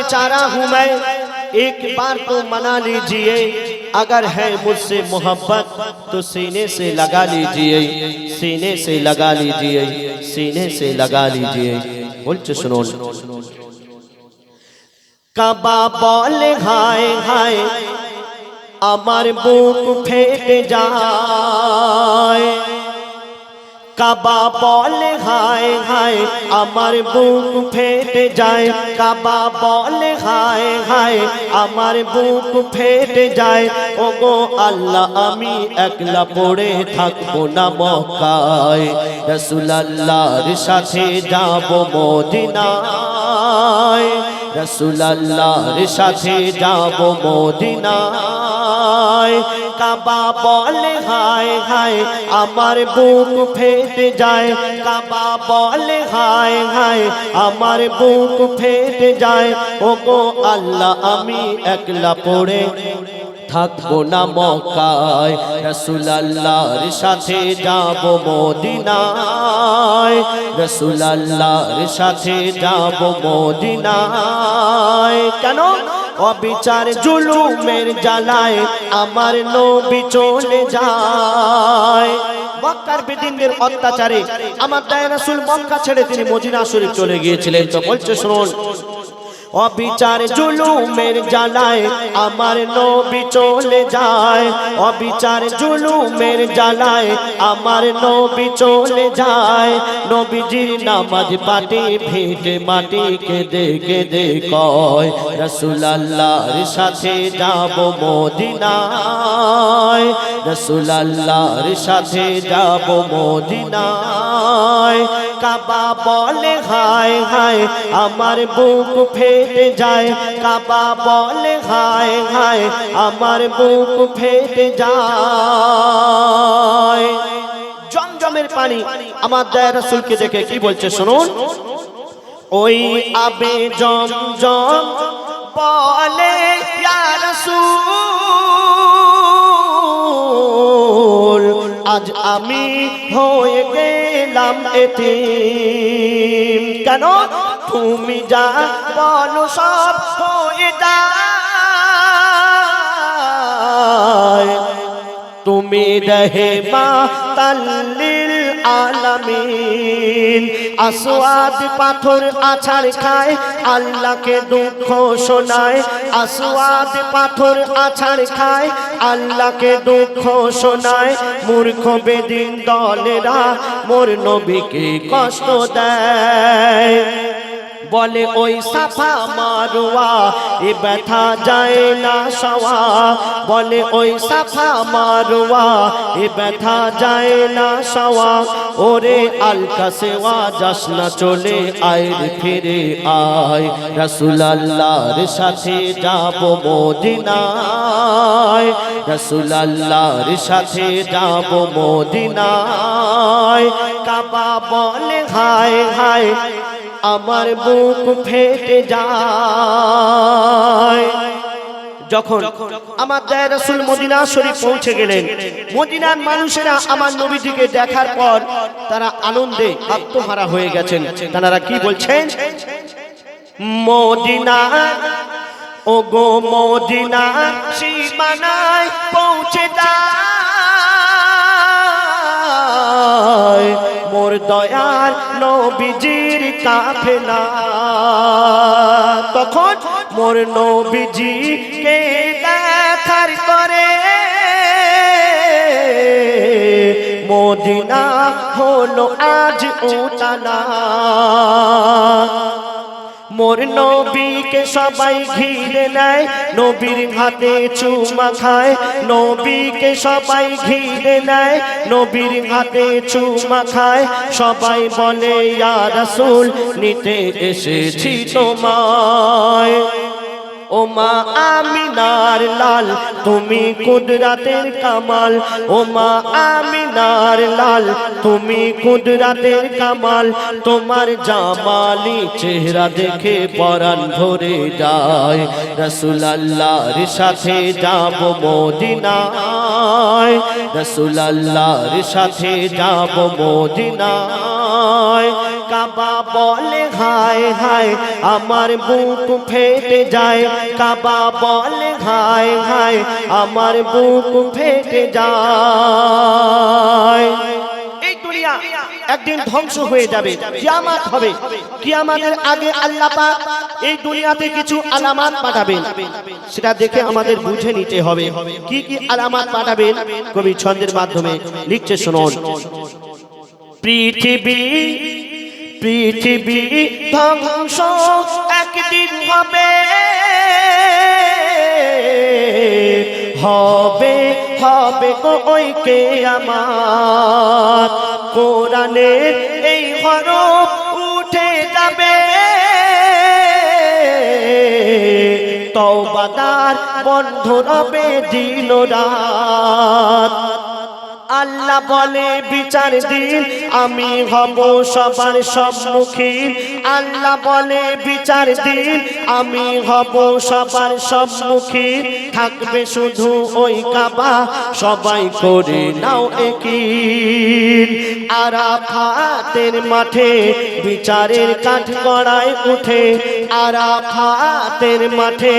बेचारा हूँ मैं एक बार तो मना लीजिए अगर है मुझसे मोहब्बत तो सीने से लगा लीजिए सीने से लगा लीजिए सीने से लगा लीजिए বলছে শুনুন কাবা বলে হায় হায় আমার বুক ফেটে যায় কাবা বলে, হায় হায়, আমার বুক ফেটে যায়। কাবা বলে, হায় হায়, আমার বুক ফেটে যায়। ও গো আল্লাহ, আমি একলা পড়ে থাকব না মক্কায়। রসুলাল্লাহর সাথে যাব মদিনায়। রসুলাল্লাহর সাথে যাব মদিনায়। কাবা বলে, হায় হায়, আমার বুক ফেটে যায়। কাবা বলে, হায় হায়, আমার বুক ফেটে যায়। ও গো আল্লাহ, আমি একলা পড়ে থাকব না মক্কায়। রসুলাল্লাহর সাথে যাব মদিনায়। রসুলাল্লাহর সাথে যাব মদিনায়। কেন? অবিচার জুলুমের জ্বালায় আমার নবী চলে যায়। মক্কার বেদিনদের অত্যাচারে আমার দায় রাসুল মক্কা ছেড়ে তিনি মদিনা শরীফ চলে গিয়েছিলেন। তো বলছে, শুনুন অবিচার জুলুমের জ্বালায় আমার নবী চলে যায়। অবিচার জুলুমের জ্বালায় আমার নবী চলে যায়। নবীজির নামাজ পাটি ভিটে মাটি কেঁদে কেঁদে কয়, রসুলাল্লাহর সাথে যাব মদিনায়। রসুলাল্লাহর সাথে যাব মদিনায়। কাবা বলে, হায় হায়, আমার বুক ফেটে যায়। কাবা বলে, হায় হায়, আমার বুক ফেটে যায়। জমজমের পানি আমার দয়া রাসূলকে দেখে কি বলছে, শুনুন। ওই আবে জমজম বলে রাসূল আজ আমি হয়ে গেলাম এটি কেন? তুমি যা বলো সব হয়ে যায়। তুমি রহে মা তাল্লিল আলামিন। আসওয়াদ পাথর আছাড় খায়, আল্লাহকে দুঃখ শোনায়। আসওয়াদ পাথর আছাড় খায়, আল্লাহকে দুঃখ শোনায়। মূর্খ বেদিন দলেরা মোর নবীকে কষ্ট দেয়। বলে, ওই সাফা মারুয়া, এ ব্যথা যায় না সওয়া। বলে, ওই সাফা মারুয়া, এ ব্যথা যায় না সওয়া। ওরে আলকা সেওয়া, যাস না চলে আয় ফিরে আয়। রসুলাল্লাহর সাথে যাব মদিনায়। রসুলাল্লাহর সাথে যাব মদিনায়। কাবা বলে, হায় হায় আমার বুক ফেটে যায়। যখন আমার রসুল মদিনা শরীফ পৌঁছে গেলেন, মদিনার মানুষেরা আমার নবীজিকে দেখার পর তারা আনন্দে আত্মহারা হয়ে গেছেন। তারা কি বলছেন? মদিনা ও গো মদিনা, সীমানায় পৌঁছে যায়। মোর দয়ার নবীজির কাফেলা। তখন মোর নবীজি কে দেখার করে মদিনা হলো আজ উতালা মোর নবীকে সবাই ঘিরে নেয়, নবীর হাতে চুমা খায়। নবীকে সবাই ঘিরে নেয়, নবীর হাতে চুমা খায়। সবাই বলে, ইয়া রাসূল, নিতে এসেছি তোমায়। ও মা আমিনার লাল, তুমি কুদরাতের কামাল। ও মা আমিনার লাল, তুমি কুদরাতের কামাল। তোমার জামালি চেহারা দেখে পরাণ ভরে যায়। রসুল আল্লাহর সাথে যাব মদিনায়। রসুল আল্লাহর সাথে যাব মদিনায়। কাবা বলে, হায় হায়, আমার বুক ফেটে যায়। কাবা বলে, হায় হায়, আমার বুক ফেটে যায়। এই দুনিয়া একদিন ধ্বংস হয়ে যাবে, কিয়ামত হবে। কিয়ামতের আগে আল্লাহ পাক এই দুনিয়াতে কিছু আলামত পাঠাবেন। সেটা দেখে আমাদের বুঝে নিতে হবে, কি কি আলামত পাঠাবেন। কবি ছন্দের মাধ্যমে লিখছে, শুনুন। পৃথিবী পৃথিবী ধ্বংস একদিন হবে। হবে হবে ওই কে আমার। কোরআনের এই হরফ উঠে যাবে। তওবাদার বন্ধ রবে দিন রাত। আল্লাহ বলে, বিচার দিন, আমি হব সবার সম্মুখীন আল্লাহ বলে, বিচার দিন, আমি হব সবার সম্মুখীন থাকবে শুধু ওই কাবা, সবাই করে নাও একিন আরাফাতের মাঠে বিচারের কাঠ গড়ায় উঠে। আরাফাতের মাঠে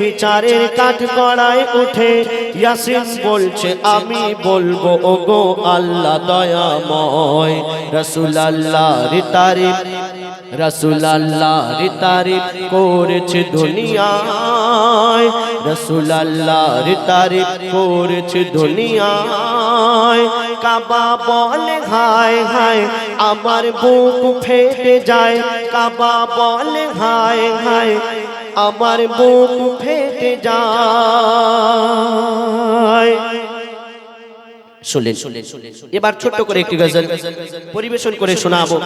বিচারের কাঠ গড়ায় উঠে। ইয়াসিন বলছে, আমি বলব, ওগো আল্লাহ দয়াময়। রসুল আল্লাহ তারিফ রসুল আল্লাহ তারিফ করেছে দুনিয়ায়। রসুল আল্লাহ তারিফ করেছে দুনিয়ায়। কাবা বলে হায় হায়, আমার বুক ফেটে যায়। কাবা বলে হায় হায় আমার বুক ফেটে যায়। শুনলেন এবার ছোট্ট করে একটি গজল পরিবেশন করে শোনাবো।